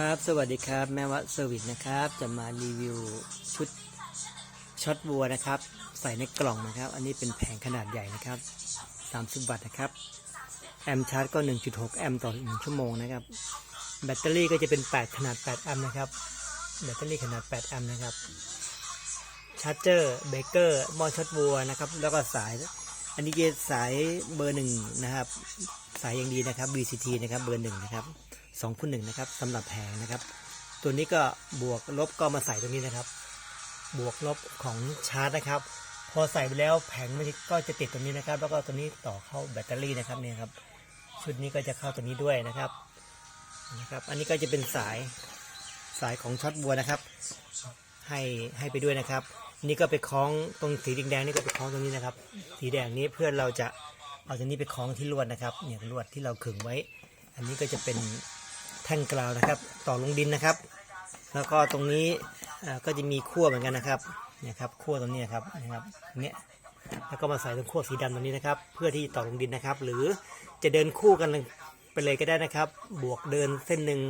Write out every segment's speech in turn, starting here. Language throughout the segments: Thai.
ครับสวัสดีครับแม่วัดเซอร์วิสนะครับ จะมารีวิวชุดช็อตวัวนะครับ ใส่ในกล่องนะครับ อันนี้เป็นแผงขนาดใหญ่นะครับ 30 วัตต์นะครับ แอมชาร์จก็ 1.6 แอมต่อ 1 ชั่วโมงนะครับ แบตเตอรี่ก็จะเป็น 8 ขนาด 8 แอมนะครับ แบตเตอรี่ขนาด 8 แอมนะครับชาร์จเจอร์เบเกอร์หม้อช็อตวัวนะครับ แล้วก็สาย อันนี้จสายเบอร์หนึ่งนะครับ สายอย่างดีนะครับ VCT นะครับเบอร์หนึ่งนะครับสองคูณหนึ่งนะครับสำหรับแผงนะครับ ตัวนี้ก็บวกลบก็มาใส่ตรงนี้นะครับ บวกลบของชาร์จนะครับ พอใส่ไปแล้วแผงมันก็จะติดตรงนี้นะครับ แล้วก็ตัวนี้ต่อเข้าแบตเตอรี่นะครับเนี่ยครับ ชุดนี้ก็จะเข้าตัวนี้ด้วยนะครับนะครับ อันนี้ก็จะเป็นสายสายของช็อตบัวนะครับ ให้ให้ไปด้วยนะครับ นี่ก็ไปคล้องตรงสีแดงๆนี่ก็ไปคล้องตรงนี้นะครับ สีแดงนี้เพื่อเราจะเอาตรงนี้ไปคล้องที่ลวดนะครับเนี่ยลวดที่เราขึงไว้ อันนี้ก็จะเป็นแท่งกราวนะครับ ต่อลงดินนะครับ แล้วก็ตรงนี้ก็จะมีขั้วเหมือนกันนะครับเนี่ยครับขั้วตรงนี้ครับนะครับเนี่ยแล้วก็มาใส่ตรงขั้วสีดำตรงนี้นะครับ เพื่อที่ต่อลงดินนะครับ หรือจะเดินคู่กันไปเลยก็ได้นะครับ บวกเดินเส้นหนึ่ง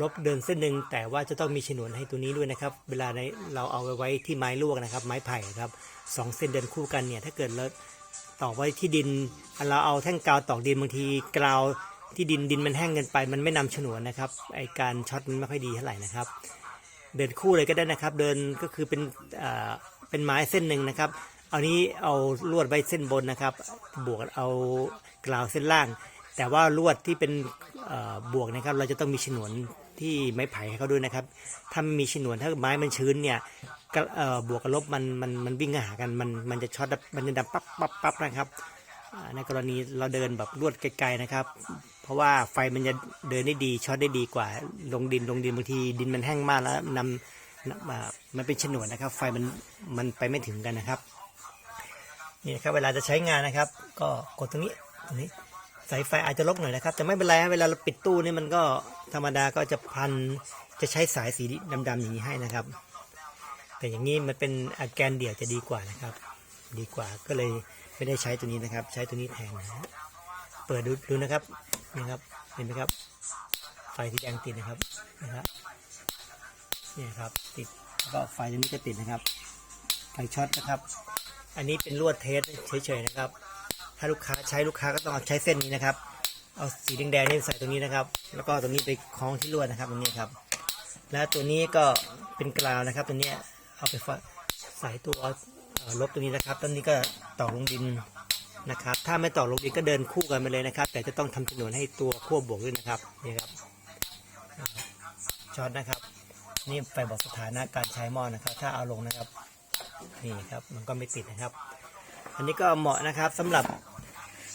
ลบเดินเส้นหนึ่งแต่ว่าจะต้องมีฉนวนให้ตัวนี้ด้วยนะครับ เวลาในเราเอาไว้ไว้ที่ไม้ลวกนะครับ ไม้ไผ่ครับสองเส้นเดินคู่กันเนี่ยถ้าเกิดเราตอกไว้ที่ดินเราเอาแท่งกาวตอกดินบางทีกาวที่ดินดินมันแห้งเกินไป มันไม่นำฉนวนนะครับไอการช็อตมันไม่ค่อยดีเท่าไหร่นะครับ เดินคู่เลยก็ได้นะครับ เดินก็คือเป็นเป็นไม้เส้นหนึ่งนะครับเอานี้เอาลวดไว้เส้นบนนะครับ บวกเอากราวเส้นล่าง แต่ว่าลวดที่เป็น บวกนะครับ เราจะต้องมีฉนวนที่ไม้ไผ่ให้เขาด้วยนะครับ ถ้าไม่มีฉนวนถ้าไม้มันชื้นเนี่ยบวกกับลบมันมันมันวิ่งหากันมันมันจะช็อตมันจะดับปั๊บปั๊บปั๊บนะครับในกรณีเราเดินแบบลวดไกลๆนะครับ เพราะว่าไฟมันจะเดินได้ดีช็อตได้ดีกว่าลงดินลงดินบางทีดินมันแห้งมากแล้วนำมามันเป็นฉนวนนะครับ ไฟมันมันไปไม่ถึงกันนะครับนี่นะครับเวลาจะใช้งานนะครับ ก็กดตรงนี้ตรงนี้ สายไฟอาจจะลกหน่อยนะครับแต่ไม่เป็นไรเวลาเราปิดตู้นี่มันก็ธรรมดาก็จะพันจะใช้สายสีดำๆอย่างนี้ให้นะครับ แต่อย่างนี้มันเป็นอแกนเดี่ยวจะดีกว่านะครับ ดีกว่าก็เลยไม่ได้ใช้ตัวนี้นะครับ ใช้ตัวนี้แทนนะเปิดดูดูนะครับนี่ครับเห็นไหมครับ ไฟที่แดงติดนะครับนะครับนี่ครับติดแล้วก็ไฟตัวนี้ก็ติดนะครับไฟช็อตนะครับ อันนี้เป็นลวดเทสเฉยๆนะครับ ถ้าลูกค้าใช้ลูกค้าก็ต้องใช้เส้นนี้นะครับ เอาสีแดงๆนี่ใส่ตรงนี้นะครับ แล้วก็ตรงนี้ไปคล้องที่ลวดนะครับตรงนี้ครับ แล้วตัวนี้ก็เป็นกราวนะครับ ตัวนี้เอาไปใส่ตัวลบตัวนี้นะครับตัวนี้ก็ต่อลงดินนะครับ ถ้าไม่ต่อลงดินก็เดินคู่กันไปเลยนะครับ แต่จะต้องทำจำนวนให้ตัวขั้วบวกด้วยนะครับนี่ครับช็อตนะครับ นี่ไฟบอกสถานะการใช้หม้อนะครับ ถ้าเอาลงนะครับนี่ครับมันก็ไม่ติดนะครับ อันนี้ก็เหมาะนะครับสำหรับ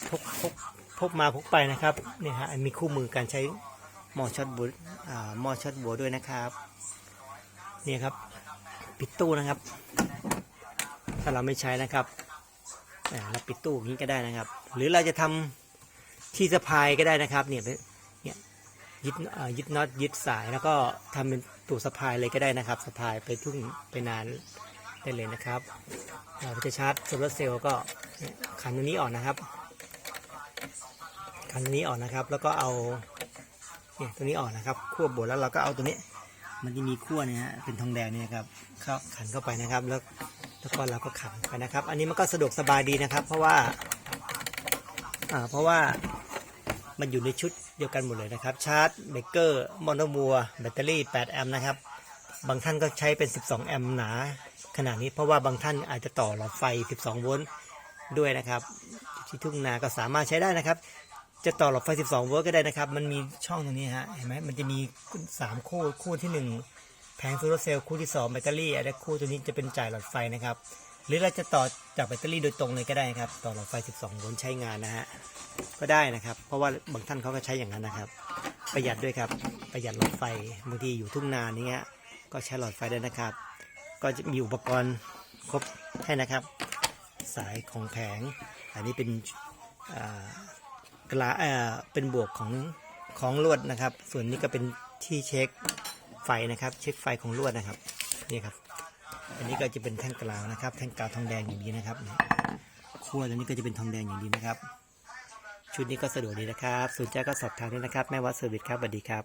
พกพกพกมาพกไปนะครับนี่ฮะมีคู่มือการใช้หม้อช็อตบัวอ่าหม้อช็อตบัวด้วยนะครับนี่ครับปิดตู้นะครับ ถ้าเราไม่ใช้นะครับเราปิดตู้อย่างนี้ก็ได้นะครับ หรือเราจะทำที่สะพายก็ได้นะครับเนี่ยเนี่ยยึดอ่ายึดน็อตยึดสายแล้วก็ทำเป็นตู้สะพายเลยก็ได้นะครับสะพายไปทุ่งไปนาน ได้เลยนะครับ เราจะชาร์จโซลาร์เซลล์ก็เนี่ยขันตัวนี้ออกนะครับ ขันตัวนี้ออกนะครับ แล้วก็เอาเนี่ยตัวนี้ออกนะครับขั้วบดแล้วเราก็เอาตัวนี้ มันจะมีขั้วเนี่ยฮะเป็นทองแดงเนี่ยครับเข้าขันเข้าไปนะครับ แล้วแล้วก็เราก็ขันไปนะครับ อันนี้มันก็สะดวกสบายดีนะครับ เพราะว่าอ่าเพราะว่ามันอยู่ในชุดเดียวกันหมดเลยนะครับ ชาร์จเบรกเกอร์มอนโนมัวแบตเตอรี่ 8 แอมป์นะครับ บางท่านก็ใช้เป็น 12 แอมป์หนา ขนาดนี้เพราะว่าบางท่านอาจจะต่อหลอดไฟ 12 โวลต์ด้วยนะครับที่ทุ่งนาก็สามารถใช้ได้นะครับ จะต่อหลอดไฟ 12 โวลต์ก็ได้นะครับ มันมีช่องตรงนี้ฮะเห็นไหมมันจะมี 3 คู่คู่ที่ 1 แผงโซลาร์เซลล์คู่ที่ 2 แบตเตอรี่และคู่ตัวนี้จะเป็นจ่ายหลอดไฟนะครับ หรือเราจะต่อจากแบตเตอรี่โดยตรงเลยก็ได้ครับ ต่อหลอดไฟ 12 โวลต์ใช้งานนะฮะก็ได้นะครับ เพราะว่าบางท่านเขาก็ใช้อย่างนั้นนะครับ ประหยัดด้วยครับประหยัดหลอดไฟบางทีอยู่ทุ่งนานี้ยก็ใช้หลอดไฟได้นะครับ ก็จะมีอุปกรณ์ครบให้นะครับ สายของแผง อันนี้เป็นกลาเป็นบวกของของลวดนะครับ ส่วนนี้ก็เป็นที่เช็คไฟนะครับ เช็คไฟของลวดนะครับนี่ครับ อันนี้ก็จะเป็นแท่งกลาวนะครับ แท่งกลาวทองแดงอย่างนี้นะครับขั้วตัวนี้ก็จะเป็นทองแดงอย่างนี้นะครับ ชุดนี้ก็สะดวกดีนะครับสนใจก็สอบถามได้นะครับ แม่วัดเซอร์วิสครับสวัสดีครับ